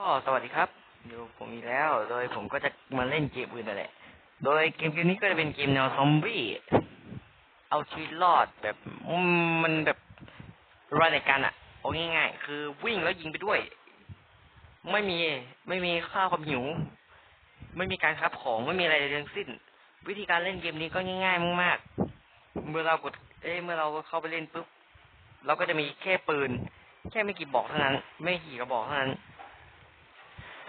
ก็สวัสดีครับ อยู่ผมอีกแล้ว โดยผมก็จะมาเล่นเกมอื่นนั่นแหละ โดยเกมเกมนี้ก็จะเป็นเกมแนวซอมบี้ เอาชีวิตรอดแบบมันแบบรายในการอะเอาง่ายๆ คือวิ่งแล้วยิงไปด้วย ไม่มี ไม่มีค่าความหิว ไม่มีการครับของ ไม่มีอะไรเลยทั้งสิ้น วิธีการเล่นเกมนี้ก็ง่ายๆมากๆ เมื่อเรากด เอ้เมื่อเราเข้าไปเล่นปุ๊บ เราก็จะมีแค่ปืน แค่ไม่กี่บอกเท่านั้น ไม่กี่กระบอกเท่านั้น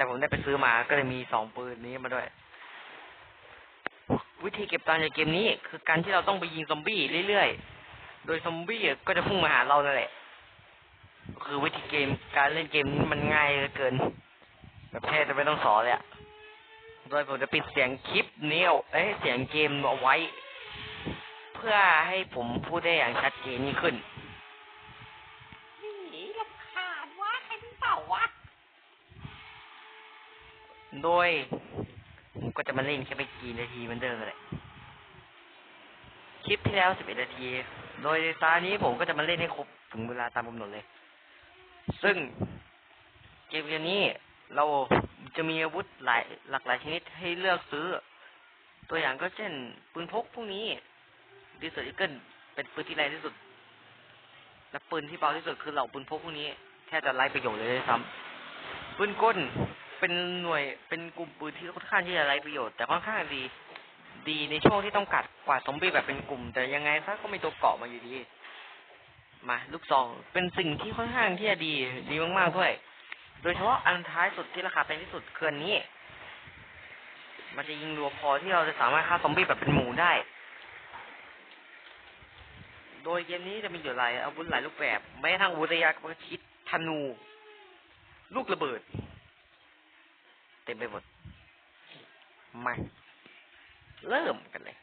แต่ผมได้ไปซื้อมาก็เลยมีสองปืนนี้มาด้วย วิธีเก็บตังค์ในเกมนี้ คือการที่เราต้องไปยิงซอมบี้เรื่อยๆ โดยซอมบี้ก็จะพุ่งมาหาเรานั่นแหละ คือวิธีเกมการเล่นเกมนี้มันง่ายเหลือเกิน แบบแทบจะไม่ต้องสอนเลยอะโดยผมจะปิดเสียงคลิปนี้เอาเอ้ยเสียงเกมเอาไว้ เพื่อให้ผมพูดได้อย่างชัดเจนยิ่งขึ้นลำคาญวะใครเป็นเปล่าวะ โดยผมก็จะมาเล่นแค่ไม่กี่นาทีเหมือนเดิมเลยคลิปที่แล้ว11นาที โดยตานี้ผมก็จะมาเล่นให้ครบถึงเวลาตามกำหนดเลย ซึ่งเกมเกมนี้เราจะมีอาวุธหลายหลากหลายชนิดให้เลือกซื้อ ตัวอย่างก็เช่น ปืนพกพวกนี้ดิสเซอร์อีเกิลเป็นปืนที่แรงที่สุด และปืนที่เบาที่สุดคือเหล่าปืนพกพวกนี้แทบจะไร้ประโยชน์เลยด้วยซ้ำปืนกล เป็นหน่วยเป็นกลุ่มปืนที่ค่อนข้างที่จะไร้ประโยชน์แต่ค่อนข้างดี ดีในช่วงที่ต้องกัดกว่าดซอมบี้แบบเป็นกลุ่ม แต่ยังไงซะก็มีตัวเกาะมาอยู่ดี มา ลูกซองเป็นสิ่งที่ค่อนข้างที่จะดี ดีมากๆด้วย โดยเฉพาะอันท้ายสุดที่ราคาแพงที่สุดคืออันนี้ มันจะยิงรัวพอที่เราจะสามารถฆ่าซอมบี้แบบเป็นหมู่ได้ โดยเกมนี้จะมีอยู่หลายอาวุธหลายรูปแบบไม่ทั้งอาวุธระยะประชิดธนู ลูกระเบิด ต็มไปหมด มาเริ่มกันเลย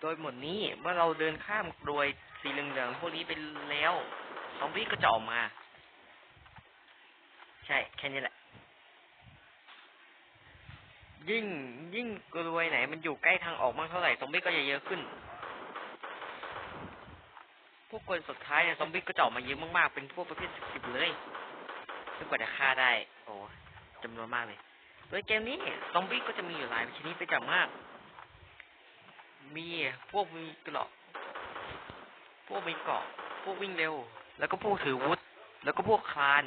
โดยหมดนี้เมื่อเราเดินข้ามโดยสีเหลืองๆพวกนี้ไปแล้วซอมบี้ก็จะออกมา ใช่แค่นี้แหละ ยิ่งยิ่งกรวยไหน มันอยู่ใกล้ทางออกมากเท่าไหร่ซอมบี้ก็จะเยอะขึ้น พวกคนสุดท้ายเนี่ยซอมบี้ก็จะออกมาเยอะมากๆ เป็นพวกประเภทสิบๆเลย ซึ่งกว่าจะฆ่าได้ โอ้จำนวนมากเลย โดยเกมนี้ซอมบี้ก็จะมีอยู่หลายชนิดไปจากมาก มีพวกมีเกราะพวกมีเกาะ พวกวิ่งเร็ว แล้วก็พวกถืออาวุธ แล้วก็พวกคลาน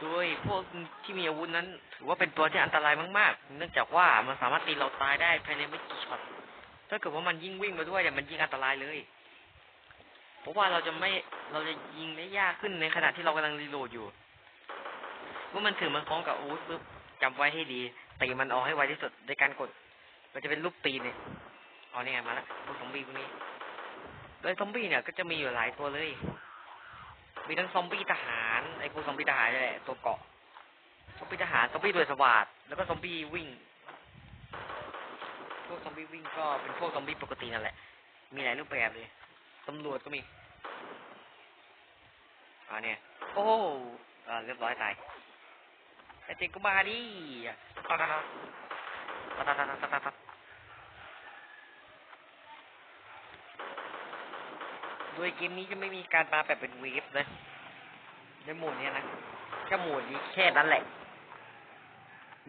โดยพวกที่มีอาวุธนั้น ถือว่าเป็นตัวที่อันตรายมาก ๆ เนื่องจากว่ามันสามารถตีเราตายได้ภายในไม่กี่ช็อตถ้าเกิดว่ามันยิ่งวิ่งมาด้วยเนี่ยมันยิ่งอันตรายเลย ราะว่าเราจะไม่เราจะยิงได้ยากขึ้นในขณะที่เรากำลังรีโหลดอยู่เมื่อมันถือมันพร้อมกับอาวุธปุ๊บจำไว้ให้ดีตีมันออกให้ไวที่สุดโดยการกด มันจะเป็นรูปตีนเนี่ยอ๋อนี่ไงมาแล้วพวกซอมบี้พวกนี้ โดยซอมบี้เนี่ยก็จะมีอยู่หลายตัวเลย มีทั้งซอมบี้ทหารไอ้พวกซอมบี้ทหารนี่แหละตัวเกาะซอมบี้ทหารซอมบี้โดยสวัสดแล้วก็ซอมบี้วิ่งพวกซอมบี้วิ่งก็เป็นพวกซอมบี้ปกตินั่นแหละ มีหลายรูปแบบเลยตำรวจก็มี อ่านี่โอ้อ่าเรียบร้อยตายไอเจงก็มาดิตัดตัดตัดตัตัตัโดยเกมนี้จะไม่มีการมาแบบเป็นวีฟนะในหมวดนี้นะแค่หมวดนี้แค่นั้นแหละ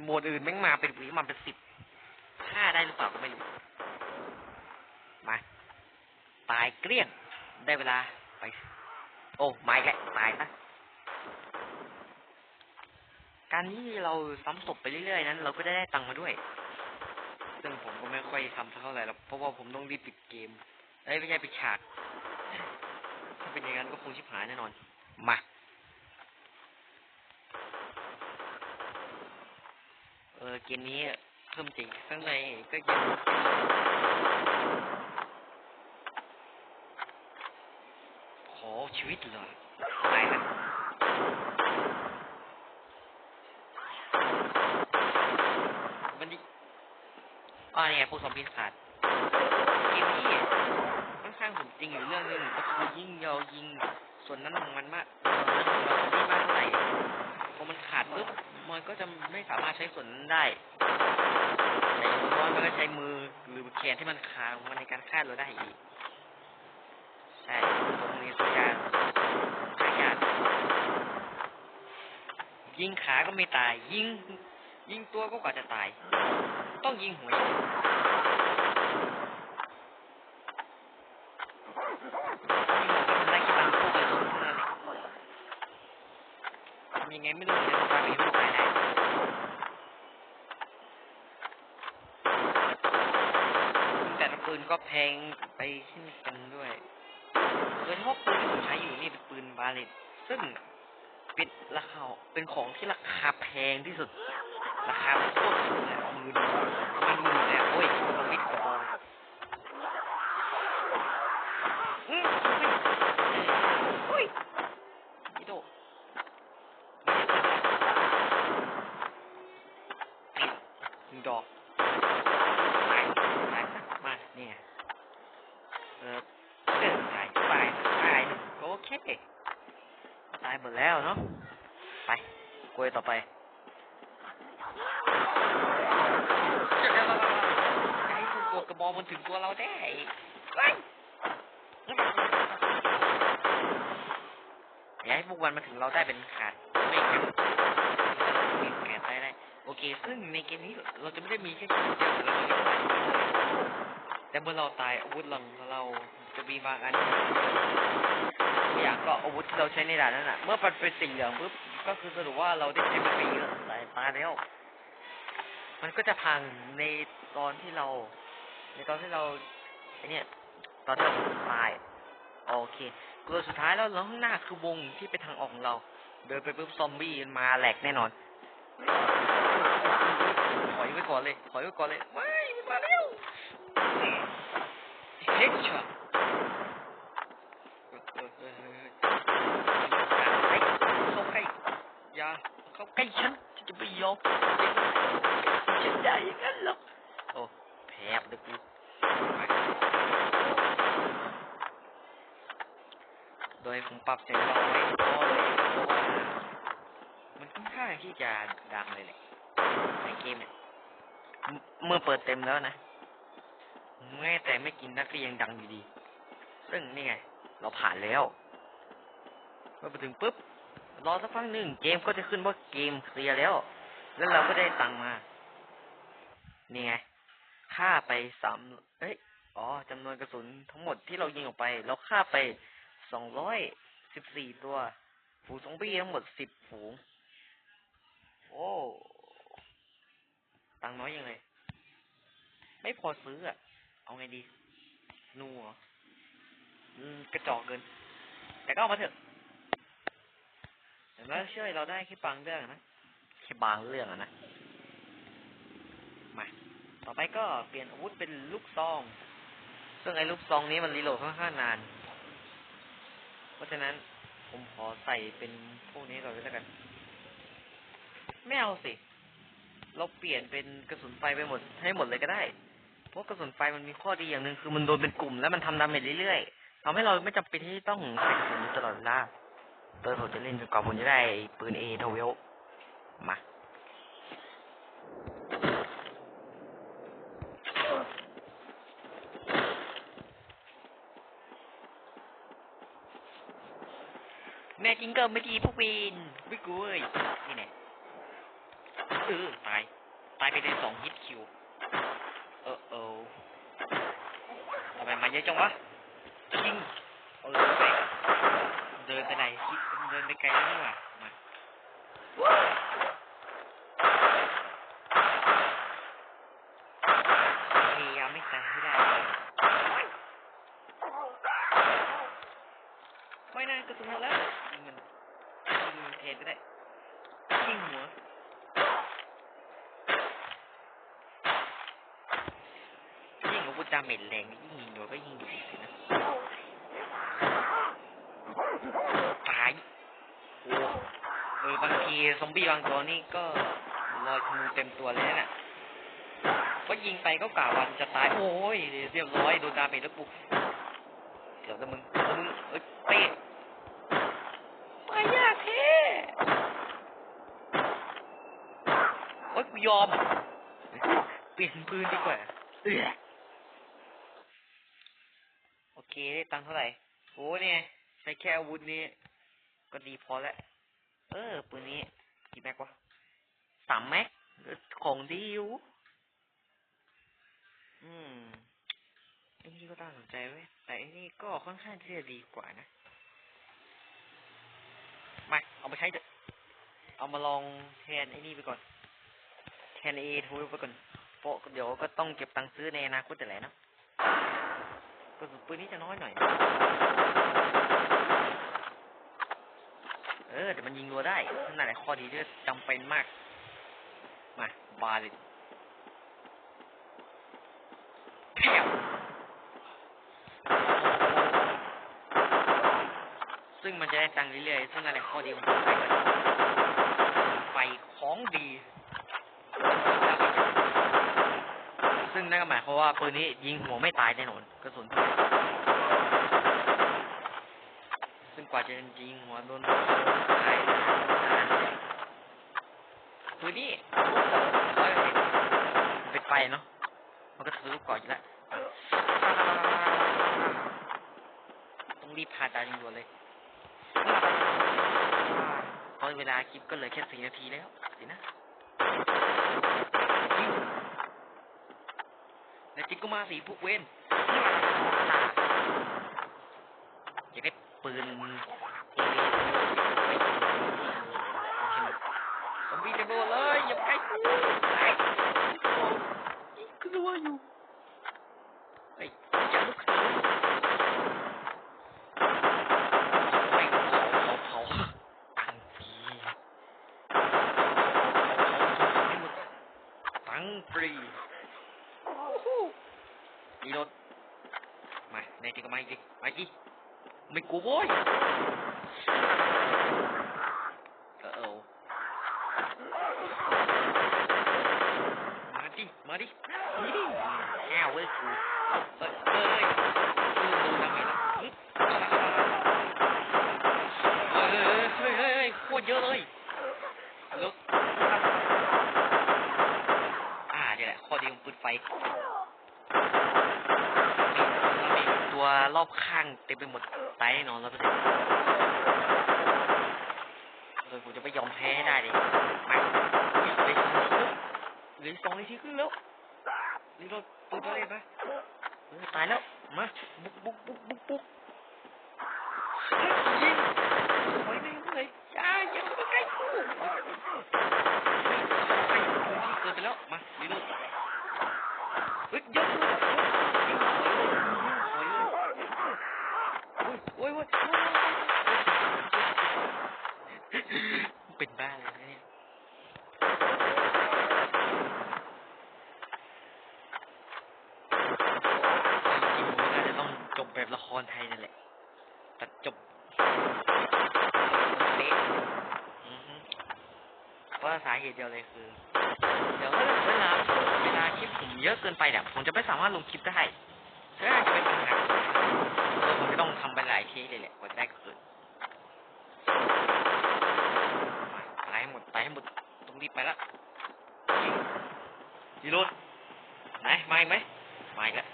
หมวดอื่นแม่งมาเป็นวีฟมาเป็นสิบฆ่าได้หรือเปล่าก็ไม่รู้ มา ตายเกลี้ยง ได้เวลาไป โอ้ไม่แกตายนะการที่เราซ้ำศพไปเรื่อยๆนั้น เราก็ได้ได้ตังค์มาด้วย ซึ่งผมก็ไม่ค่อยทำเท่าไหร่หรอกเพราะว่าผมต้องรีบปิดเกมเอ้ยไม่ใช่ปิดฉาก ถ้าเป็นอย่างนั้นก็คงชิบหายแน่นอน มาเออเกมนี้เพิ่มจริงข้างในก็ยัง ขอ ชีวิตเลยตายนะมันดิอ่าเนี่ยพวกซอมบี้ขาดเกมนี้ค่อนข้างสมจริงอยู่เรื่องนึงก็คือยิ่งเรายิงส่วนนั้นของมันมากเราซอมบี้มากเท่าไหร่พอมันขาดปุ๊บมันก็จะไม่สามารถใช้ส่วนนั้นได้แต่อย่างน้อยมันก็ใช้มือหรือแขนที่มันขาดของมันในการฆ่าเราได้อีก ยิงขาก็ไม่ตาย ยิง ยิงตัวก็กว่าจะตาย ต้องยิงหัวอย่างเดียวยิงหัวก็ทำได้แค่บางพวกกระสุนเท่านั้นเองทำยังไงไม่รู้เลยตายไปไม่ตายได้แต่ละปืนก็แพงไปเช่นกันด้วยโดยเฉพาะปืนที่ผมใช้อยู่นี่เป็นปืนบาเลตซึ่ง เป็นราคาเป็นของที่ราคาแพงที่สุด ราคาโคตรสูงเลยเอามือดูมันมือเลยโอ้ยมันมิดกระบอมโอ้ยพี่โตนี่หนึ่งดอกตายตายซะมาเนี่ยเออ เดินตายตายตายโอเคตายหมดแล้วเนาะ ไปกลวยต่อไปเดี๋ยวๆๆๆให้ถูกตัวกระบอกมันถึงตัวเราได้เฮ้ยอย่าให้พวกมันมาถึงเราได้เป็นขาดไม่งั้นไม่แก่ตายได้โอเค ซึ่งในเกมนี้เราจะไม่ได้มีแค่เดียวเราจะมีหลาแต่เมื่อเราตายอาวุธเราเราจะมีบางอัน อย่างก็อาวุธที่เราใช้ในด่านนั้นน่ะ เมื่อมันเป็นสีเหลืองปุ๊บก็คือสรุปว่าเราได้ใช้มันไปเยอะหลายตาแล้ว มันก็จะพังในตอนที่เรา ในตอนที่เราไอเนี่ยตอนที่เราตายโอเคตัวสุดท้ายแล้วแล้วข้างหน้าคือวงที่ไปทางออกของเรา เดินไปปุ๊บซอมบี้มาแหลกแน่นอนถอยไว้ก่อนเลยถอยไว้ก่อนเลยไม่มันมาแล้วเฮกช็อตเข้าใกล้อย่าเข้าใก ล้ฉันจะไม่ยอมฉันได้อย่างนั้นหรอกโอ้แพ้ไปเลยกูไปโดยผมปรับเสียงเบาไว้เพราะเลยเพราะว่ามันค่อนข้างที่จะดังเลยแหละในเกมเนี่ยเมื่อเปิดเต็มแล้วนะแม้แต่ไม่กินนักก็ยังดังอยู่ดี ซึ่งนี่ไง เราผ่านแล้วเมื่อไปถึงปุ๊บ รอสักพักหนึ่งเกมก็จะขึ้นว่าเกมเคลียร์แล้ว แล้วเราก็ได้ตังค์มา นี่ไง ค่าไปสามเอ้ย อ๋อจำนวนกระสุนทั้งหมดที่เรายิงออกไป เราฆ่าไปสองร้อยสิบสี่ตัว ฝูงซอมบี้ทั้งหมดสิบฝูง โอ้ ตังค์น้อยยังไง ไม่พอซื้ออะเอาไงดี นูเหรอ อืม กระจอกเกิน แต่ก็เอามาเถอะ แต่ว่าช่วยเราได้แค่บางเรื่องอะนะแค่บางเรื่องอะนะมาต่อไปก็เปลี่ยนอาวุธเป็นลูกซอง ซึ่งไอ้ลูกซองนี้มันรีโหลดค่อนข้างนาน เพราะฉะนั้นผมขอใส่เป็นพวกนี้ก่อนเลยแล้วกัน ไม่เอาสิ เราเปลี่ยนเป็นกระสุนไฟไปหมด ให้หมดเลยก็ได้ เพราะกระสุนไฟมันมีข้อดีอย่างหนึ่งคือมันโดนเป็นกลุ่มแล้วมันทำดาเมจเรื่อยๆทำให้เราไม่จำเป็นที่ต้องใส่กระสุนอยู่ตลอดเวลา โดยผมจะเล่นจนกว่าผมจะได้ปืนเอทเวลมาแม่จิงเก็ไม่ดีพวกวินวิกเว้ยนี่แน่เออตาย ตายไปในสองฮิตคิว เออเออทำไมมาเยอะจังวะยิง เดินไปไหนคิดเดินไปไกลแล้วนี่หว่ามาพยายามไม่ตายให้ได้ไม่น่ากระสุนหมดแล้วยิงมันยิงเทก็ได้ยิงหัวยิ่งอาวุธาเมจแรงยิ่งยิงโดนก็ยิ่งดีสินะตายโอ้เออบางทีซอมบี้บางตัวนี่ก็รอยธนูเต็มตัวเลยนะเนี่ยก็ยิงไปก็กล่าววันจะตาย โอ้ยเรียบร้อยโดนดาเมจแล้วกูเดี๋ยวจะมึงมึงเอ้ยเป๊ะมายากแท้โอ๊ยกูยอม เปลี่ยนปืนดีกว่าเออโอเคได้ตังค์เท่าไหร่โอ้เนี่ยใช้แค่อาวุธนี้ ก็ดีพอแล้ว เออปืนนี้กี่แม็กวะสามแม็กของดีอยู่อืมไอ้นี่ก็น่าสนใจเว้ย แต่ไอ้นี่ก็ค่อนข้างที่จะดีกว่านะ มา เอาไปใช้เถอะ เอามาลองแทนไอ้นี่ไปก่อน แทนเอทูไปก่อน เพราะเดี๋ยวก็ต้องเก็บตังค์ซื้อในอนาคตแต่แหละนะกระสุนปืนนี้จะน้อยหน่อย เออแต่มันยิงรัวได้นั่นแหละข้อดีที่จำเป็นมาก มา บาเลยแผ่วซึ่งมันจะได้ตังค์เรื่อยๆซึ่งนั่นแหละข้อดีของไฟไฟของดี ซึ่งนั่นก็หมายความว่าปืนนี้ยิงหัวไม่ตายแน่นอนซึ่งก ว่าจะยิงหัวโดนตายนานปืนนี้ร้อยเปอร์เซ็นต์มันเป็นไฟเนาะมันก็ทะลุก่อนอยู่แล้วต้องรีบผ่าดาวยิงด่วนเลยตอนเวลาคลิปก็เหลือแค่สี่นาทีแล้วสินะแล้วจิกก็มาสีพวกเวน อย Gloria างเต็มไปหมดตายแน่นอนแล้วเป็นต์โดยผมจะไม่ยอมแพ้ได้ดิมาอุ้ยเลยสองหลือสองนาทีครึ่งแล้วนี่เราปืนตัวเล่นนะเออตายแล้วมาบุกบุกบุกบุกบุกยิงโอ้ยไม่เลยอย่าอย่าเข้ามาใกล้กูไปที่เกินไปแล้วมาดีลูกเฮ้ยเยอะเลยยิงสวยเลยยิงสวยเลยโอ้ยโอ้ยโอ้ยเป็นบ้าเลยนะเนี่ยจริงๆมันน่าจะต้องจบแบบละครไทยนั่นแหละตัดจบเละอือฮึเพราะสาเห ตุเดียวเลยคือ เดี๋ยวเวลาเวลาคลิปผมเยอะเกินไปเนี่ยผมจะไม่สามารถลงคลิปได้ก็น่าจะเป็นปัญหาผมจะต้องทำไปหลายทีเลยแหละกว่าจะได้คืนมาตายให้หมดตายให้หมดต้องรีบไปละยิงรดไหนมาอีกไหมมาอีกแล้ว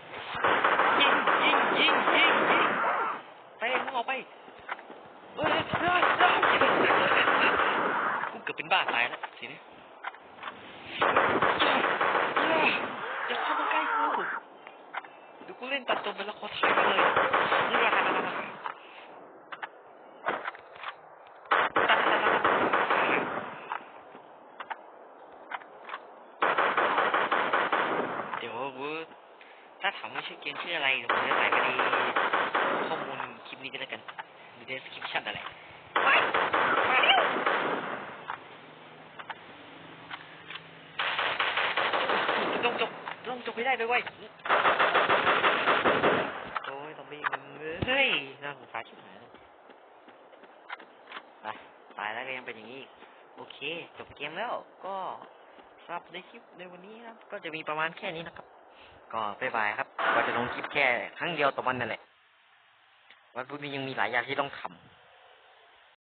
ยิงยิงยิงยิงยิงไปมึงออกไปเฮ้ยเฮ้ยเฮ้ย เกือบเป็นบ้าตายแล้วทีนี้อย่าเข้ามาใกล้กูเดี๋ยวกูเล่นตัดตัวไป็นละครไทยไปเลยเดี๋ยวกูถ้าถามว่าชื่อเกมชื่ออะไรเดี๋ยวผมจะใส่ไปในข้อมูลคลิปนี้ก็แล้วกันใน description อะไรไปมาเร็ว ลงจบลง จบให้ได้ด้วยเว้ยโอ้ยซอมบี้มึงเฮ้ยน่าสงสารชิบหายเลยไปตายแล้วก็ยังเป็นอย่างนี้อีกโอเค จบเกมแล้วก็สำหรับในคลิปในวันนี้นะก็จะมีประมาณแค่นี้นะครับ ก็บ๊ายบายครับ ก็จะลงคลิปแค่ครั้งเดียวต่อวันนั่นแหละวันพรุ่งนี้ยังมีหลายอย่างที่ต้องทำ